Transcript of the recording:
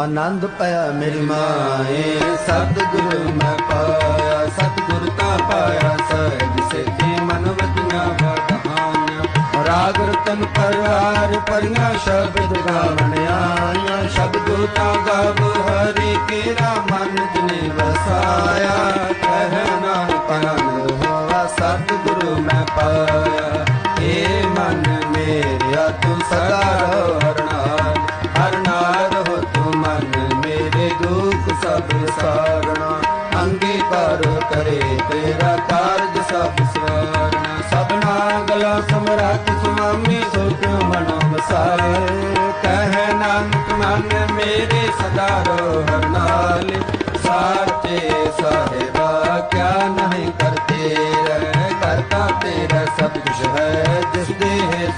ਆਨੰਦ ਪਿਆ ਮੇਰੀ ਮਾਏ। ਸਤਿਗੁਰੂ ਮੈਂ ਪਾਇਆ, ਸਤਿਗੁਰ ਤਾਂ ਪਾਇਆ, ਸਹਿਜ ਸਿੱਧੀ ਮਨ ਵਜੀਆਂ ਵਰਧਾਨ ਰਾਗ ਰਤਨ ਪਰਵਾਰ ਪਰੀਆਂ ਸ਼ਬਦ ਗਾਵਣ ਆਈਆਂ। ਤਾਂ ਗਾਵ ਹਰੀ ਕੇਰਾ ਮਨ ਜਿਨੇ ਵਸਾਇਆ। ਕਹਿ ਨਾਨਕ ਆਨੰਦ ਹੋਵਾ ਸਤਿਗੁਰੂ ਮੈਂ ਪਾਇਆ। ਏ ਮਨ ਮੇਰਿਆ, ਤੂੰ ਸਦਾ ਰਹੋ ਸਭ ਸਾਰਣਾ ਅੰਗੀਕਾਰ ਕਰੇ ਤੇਰਾ ਕਾਰਜ ਸਭ ਸਵਾਰਣਾ ਸਭਨਾ ਗਲਾ ਸਮਰਾਟ ਸੁਆਮੀ ਸੁਖ ਮਨੋ ਵਸਾਏ ਕਹਿ ਨਾਨਕ, ਮਨ ਮੇਰੇ ਸਦਾ ਰੋ ਹਰ ਨਾਲ। ਸਾਚੇ ਸਾਹਿਬਾ, ਕਿਆ ਨਹੀਂ ਕਰਤੇ ਰਹਿ। ਕਰਤਾ ਤੇਰਾ ਸਭ ਕੁਛ ਹੈ, ਜਿਸ ਦੇ ਹੈ